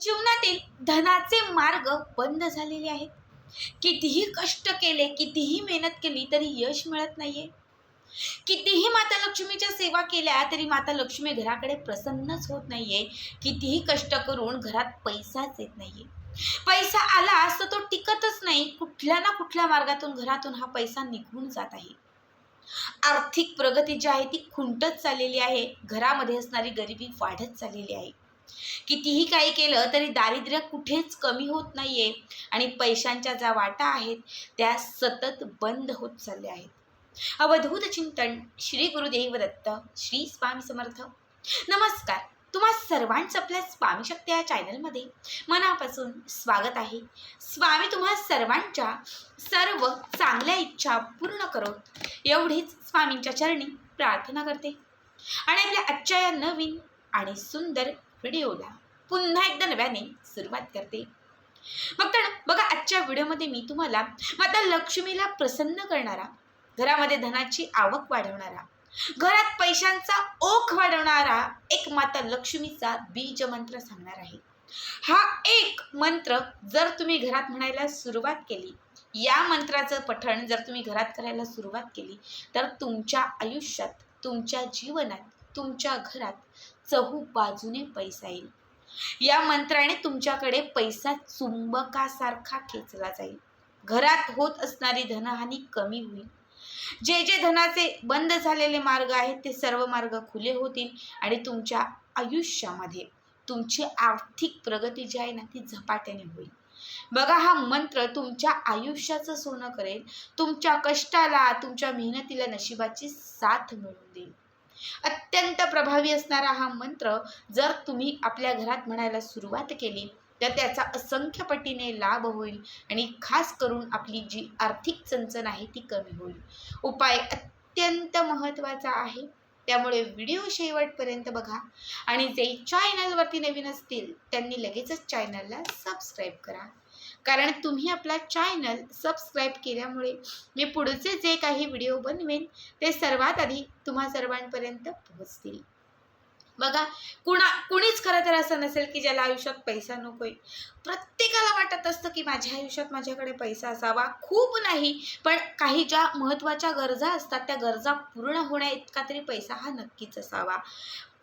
जीवनातील धनाचे मार्ग बंद झालेले आहेत. कितीही कष्ट केले कितीही मेहनत केली तरी यश मिळत नाहीये. कितीही माता लक्ष्मीच्या सेवा केल्या तरी माता लक्ष्मी घराकडे प्रसन्नच होत नाहीये. कितीही कष्ट करून घरात पैसाच येत नाहीये. पैसा आला असता तो टिकतच नाही. कुठल्या ना कुठल्या मार्गातून घरातून हा पैसा निघून जात आहे. आर्थिक प्रगती जी आहे ती खुंटत चाललेली आहे. घरामध्ये असणारी गरिबी वाढत चाललेली आहे. कितीही काही केलं तरी दारिद्र्य कुठेच कमी होत नाही आहे आणि पैशांच्या ज्या वाटा आहेत त्या सतत बंद होत चालल्या आहेत. अवधूत चिंतन श्री गुरुदेव दत्त श्री स्वामी समर्थ. नमस्कार. तुम्हा सर्वांचं आपल्या स्वामी शक्ती या चॅनलमध्ये मनापासून स्वागत आहे. स्वामी तुम्हा सर्वांच्या सर्व चांगल्या इच्छा पूर्ण करो एवढीच स्वामींच्या चरणी प्रार्थना करते. आणि आपल्या आजच्या या नवीन आणि सुंदर व्हिडिओला पुन्हा एकदा नव्याने सुरुवात करते. मग तर बघा आजच्या व्हिडिओमध्ये मी तुम्हाला माता लक्ष्मीला प्रसन्न करणारा घरामध्ये धनाची आवक वाढवणारा घरात पैशांचा ओख वाढवणारा एक माता लक्ष्मीचा बीज मंत्र सांगणार आहे. हा एक मंत्र जर तुम्ही घरात म्हणायला सुरुवात केली या मंत्राचं पठण जर तुम्ही घरात करायला सुरुवात केली तर तुमच्या आयुष्यात तुमच्या जीवनात तुमच्या घरात चहू बाजूने पैसा येईल. या मंत्राने तुमच्याकडे पैसा चुंबकासारखा खेचला जाईल. घरात होत असणारी धनहानी कमी होईल. जे जे धनाचे बंद झालेले मार्ग आहेत ते सर्व मार्ग खुले होतील आणि तुमच्या आयुष्यामध्ये तुमची आर्थिक प्रगती जी आहे ना ती झपाट्याने होईल. बघा हा मंत्र तुमच्या आयुष्याचं सोनं करेल. तुमच्या कष्टाला तुमच्या मेहनतीला नशिबाची साथ मिळवून देईल. अत्यंत प्रभावी असणारा हा मंत्र जर तुम्ही आपल्या घरात म्हणायला सुरुवात केली तर त्याचा असंख्य पटीने लाभ होईल आणि खास करून आपली जी आर्थिक चणचण आहे ती कमी होईल. उपाय अत्यंत महत्त्वाचा आहे. त्यामुळे व्हिडिओ शेवटपर्यंत बघा आणि जे चॅनलवरती नवीन असतील त्यांनी लगेचच चॅनलला सबस्क्राईब करा. कारण तुम्ही आपला चॅनल सबस्क्राईब केल्यामुळे मी पुढचे जे काही व्हिडिओ बनवेन ते सर्वात आधी तुम्हा सर्वांपर्यंत पोहोचतील. बघा कुणा कुणीच खरं तर असं नसेल की ज्याला आयुष्यात पैसा नकोय. प्रत्येकाला वाटत असतं की माझ्या आयुष्यात माझ्याकडे पैसा असावा. खूप नाही पण काही ज्या महत्त्वाच्या गरजा असतात त्या गरजा पूर्ण होण्या इतका तरी पैसा हा नक्कीच असावा.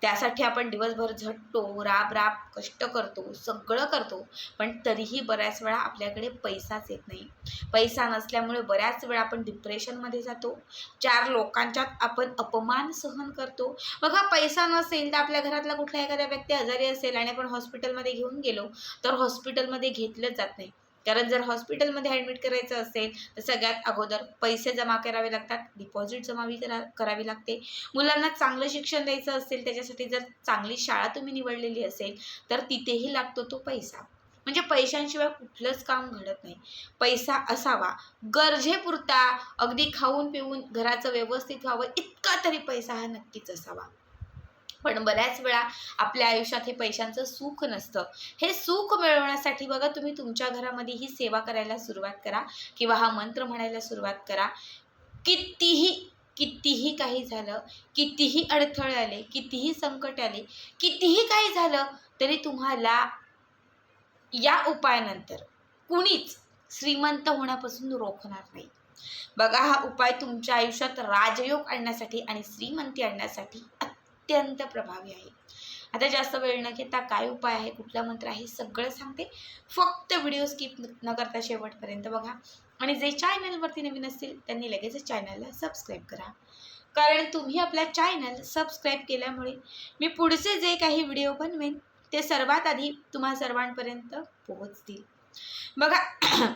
त्यासाठी आपण दिवसभर झटतो राब राब कष्ट करतो सगळं करतो पण तरीही बऱ्याच वेळा आपल्याकडे पैसाच येत नाही. पैसा नसल्यामुळे बऱ्याच वेळा आपण डिप्रेशनमध्ये जातो. चार लोकांच्यात आपण अपमान सहन करतो. बघा पैसा नसेल तर आपल्या घरातला कुठला एखादा व्यक्ती आजारी असेल आणि आपण हॉस्पिटलमध्ये घेऊन गेलो तर हॉस्पिटलमध्ये घेतलं जात नाही. कारण जर हॉस्पिटलमध्ये ॲडमिट करायचं असेल तर सगळ्यात अगोदर पैसे जमा करावे लागतात डिपॉझिट जमावी करा करावी लागते. मुलांना चांगलं शिक्षण द्यायचं असेल त्याच्यासाठी जर चांगली शाळा तुम्ही निवडलेली असेल तर तिथेही लागतो तो पैसा. म्हणजे पैशांशिवाय कुठलंच काम घडत नाही. पैसा असावा. गरजेपुरता अगदी खाऊन पिऊन घराचं व्यवस्थित व्हावं इतका तरी पैसा हा नक्कीच असावा. पण बऱ्याच वेळा आपल्या आयुष्यात हे पैशांचं सुख नसतं. हे सुख मिळवण्यासाठी बघा तुम्ही तुमच्या घरामध्ये ही सेवा करायला सुरुवात करा किंवा हा मंत्र म्हणायला सुरुवात करा. कितीही कितीही काही झालं कितीही अडथळे आले कितीही संकट आले कितीही काही झालं तरी तुम्हाला या उपायानंतर कुणीच श्रीमंत होण्यापासून रोखणार नाही. बघा हा उपाय तुमच्या आयुष्यात राजयोग आणण्यासाठी आणि श्रीमंती आणण्यासाठी अत्यंत प्रभावी आहे. आता जास्त वेळ न घेता काय उपाय आहे कुठला मंत्र आहे सगळं सांगते. फक्त व्हिडिओ स्किप न करता शेवटपर्यंत बघा. आणि जे चॅनलवरती नवीन असतील त्यांनी लगेचच चॅनलला सबस्क्राईब करा. कारण तुम्ही आपला चॅनल सबस्क्राईब केल्यामुळे मी पुढचे जे काही व्हिडिओ बनवेन ते सर्वात आधी तुम्हा सर्वांपर्यंत पोहोचतील. बघा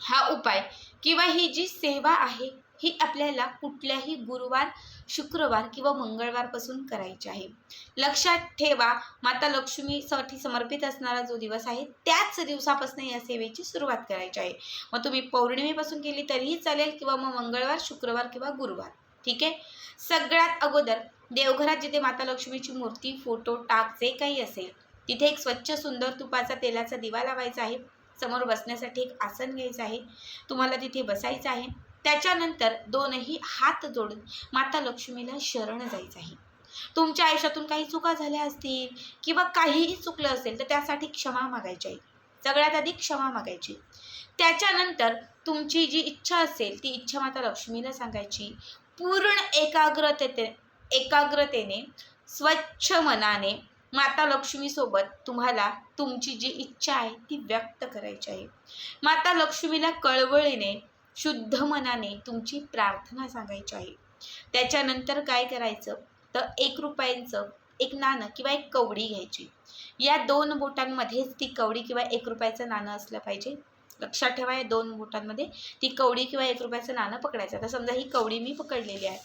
हा उपाय किंवा ही जी सेवा आहे ही आपल्याला कुठल्याही गुरुवार शुक्रवार किंवा मंगळवारपासून करायची आहे. लक्षात ठेवा माता लक्ष्मीसाठी समर्पित असणारा जो दिवस आहे त्याच दिवसापासून या सेवेची सुरुवात करायची आहे. मग तुम्ही पौर्णिमेपासून केली तरीही चालेल किंवा मग मंगळवार शुक्रवार किंवा गुरुवार. ठीक आहे? सगळ्यात अगोदर देवघरात जिथे माता लक्ष्मीची मूर्ती फोटो टाक जे काही असेल तिथे एक स्वच्छ सुंदर तुपाचा तेलाचा दिवा लावायचा आहे. समोर बसण्यासाठी एक आसन घ्यायचं आहे. तुम्हाला तिथे बसायचं आहे. त्याच्यानंतर दोनही हात जोडून माता लक्ष्मीला शरण जायचं आहे तुमच्या आयुष्यातून काही चुका झाल्या असतील किंवा काहीही चुकलं असेल तर त्यासाठी क्षमा मागायची. आहे सगळ्यात आधी क्षमा मागायची. त्याच्यानंतर तुमची जी इच्छा असेल ती इच्छा माता लक्ष्मीला सांगायची. पूर्ण एकाग्रतेने एकाग्रतेने स्वच्छ मनाने माता लक्ष्मीसोबत तुम्हाला तुमची जी इच्छा आहे ती व्यक्त करायची आहे. माता लक्ष्मीला कळवळीने शुद्ध मनाने तुमची प्रार्थना सांगायची आहे. त्याच्यानंतर काय करायचं? तर एक रुपयांचं एक नाणं किंवा एक कवडी घ्यायची. या दोन बोटांमध्येच ती कवडी किंवा एक रुपयाचं नाणं असलं पाहिजे. लक्षात ठेवा या दोन बोटांमध्ये ती कवडी किंवा एक रुपयाचं नाणं पकडायचं. आता समजा ही कवडी मी पकडलेली आहे.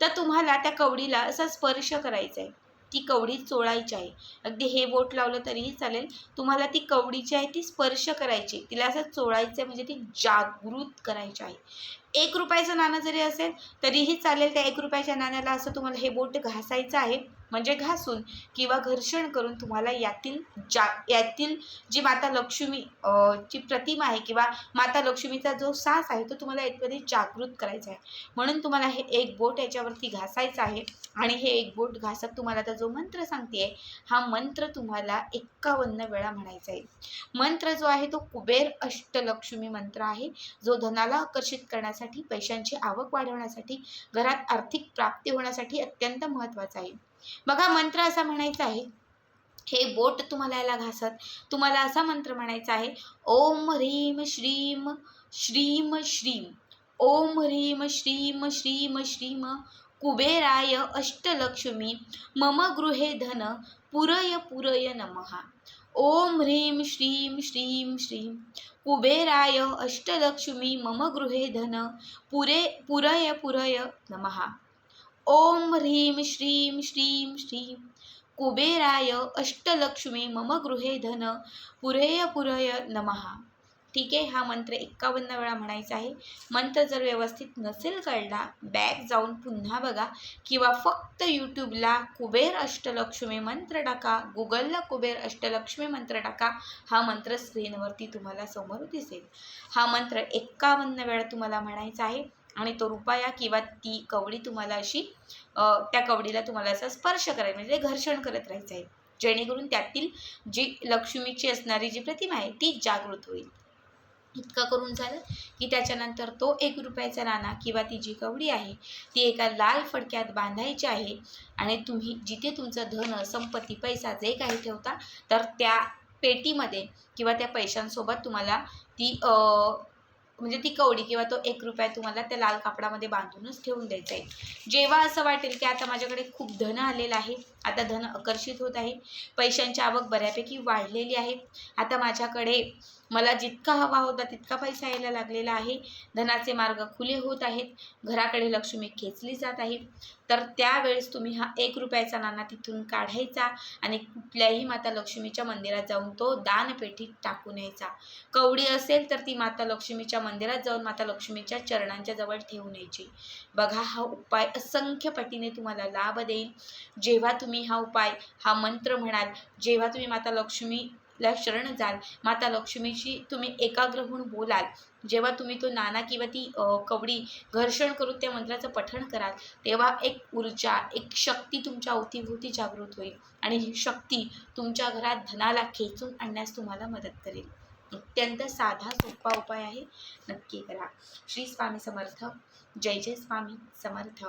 तर तुम्हाला त्या कवडीला असा स्पर्श करायचा आहे. ती कवडी चोळायची आहे. अगदी हे बोट लावलं तरीही चालेल. तुम्हाला ती कवडी जी आहे ती स्पर्श करायची तिला असं चोळायचं आहे म्हणजे ती जागृत करायची आहे. एक रुपयाचं नाणं जरी असेल तरीही चालेल त्या एक रुपयाच्या नाण्याला असं तुम्हाला हे बोट घासायचं आहे. म्हणजे घासून किंवा घर्षण करून तुम्हाला यातील जा यातील जी माता लक्ष्मी ची प्रतिमा आहे किंवा माता लक्ष्मीचा जो सास आहे तो तुम्हाला यामध्ये जागृत करायचा आहे. म्हणून तुम्हाला हे एक बोट याच्यावरती घासायचं आहे. आणि हे एक बोट घासत तुम्हाला आता जो मंत्र सांगते हा मंत्र तुम्हाला एक्कावन्न वेळा म्हणायचा आहे. मंत्र जो आहे तो कुबेर अष्टलक्ष्मी मंत्र आहे. जो धनाला आकर्षित करण्यासाठी पैशांची आवक वाढवण्यासाठी घरात आर्थिक प्राप्ती होण्यासाठी अत्यंत महत्त्वाचा आहे. बघा मंत्र असा म्हणायचा आहे हे बोट तुम्हाला याला घासत. तुम्हाला असा मंत्र म्हणायचा आहे ओम ह्रीम श्रीम श्रीम श्रीम. ओम ह्रीम श्रीम श्रीम श्रीम. कुबेराय अष्टलक्ष्मी. मम गृहे धन. पुरय पुरय नमहा ओम ह्रीं श्रीं श्रीं श्रीं। कुबेराय अष्टलक्ष्मी मम गृहे धन। पुरे पुरय पुरय नमः। ओम ह्रीं श्रीं श्रीं श्रीं। कुबेराय अष्टलक्ष्मी मम गृहे धन। पुरेय पुरय नमः। ठीक आहे हा मंत्र एक्कावन्न वेळा म्हणायचा आहे. मंत्र जर व्यवस्थित नसेल कळला बॅग जाऊन पुन्हा बघा किंवा फक्त यूट्यूबला कुबेर अष्टलक्ष्मी मंत्र टाका गुगलला कुबेर अष्टलक्ष्मी मंत्र टाका हा मंत्र स्क्रीनवरती तुम्हाला समोर दिसेल. हा मंत्र एक्कावन्न वेळा तुम्हाला म्हणायचा आहे आणि तो रुपया किंवा ती कवडी तुम्हाला अशी त्या कवडीला तुम्हाला असा स्पर्श करायचा म्हणजे घर्षण करत राहायचं आहे. जेणेकरून त्यातील जी लक्ष्मीची असणारी जी प्रतिमा आहे ती जागृत होईल. इतकं करून झालं की त्याच्यानंतर तो एक रुपयाचा नाणा किंवा ती जी कवडी आहे ती एका लाल फडक्यात बांधायची आहे आणि तुम्ही जिथे तुमचं धन संपत्ती पैसा जे काही ठेवता तर त्या पेटीमध्ये किंवा त्या पैशांसोबत तुम्हाला ती म्हणजे ती कवडी किंवा तो एक रुपया तुम्हाला त्या लाल कापडामध्ये बांधूनच ठेवून द्यायचा आहे. जेव्हा असं वाटेल की आता माझ्याकडे खूप धन आलेलं आहे आता धन आकर्षित होत आहे पैशांची आवक बऱ्यापैकी वाढलेली आहे आता माझ्याकडे मला जितका हवा होता तितका पैसा यायला लागलेला आहे. धनाचे मार्ग खुले होत आहेत. घराकडे लक्ष्मी खेचली जात आहे. तर त्यावेळेस तुम्ही हा एक रुपयाचा नाणा तिथून काढायचा आणि कुठल्याही माता लक्ष्मीच्या मंदिरात जाऊन तो दानपेटीत टाकून यायचा. कवडी असेल तर ती माता लक्ष्मीच्या मंदिरात जाऊन माता लक्ष्मीच्या चरणांच्या जवळ ठेवून यायची. बघा हा उपाय असंख्य पटीने तुम्हाला लाभ देईल. जेव्हा तुम्ही हा उपाय हा मंत्र म्हणाल जेव्हा तुम्ही माता लक्ष्मी लक्ष्मीला शरण जाल. माता लक्ष्मीशी तुम्ही एकाग्र होऊन बोलाल. जेव्हा तुम्ही तो नाना किंवा ती कवडी घर्षण करून त्या मंत्राचं पठण कराल तेव्हा एक ऊर्जा एक शक्ती तुमच्या अवतीभोवती जागृत होईल. आणि ही शक्ती तुमच्या घरात धनाला खेचून आणण्यास तुम्हाला मदत करेल. अत्यंत साधा सोपा उपाय आहे. नक्की करा. श्री स्वामी समर्थ. जय जय स्वामी समर्थ.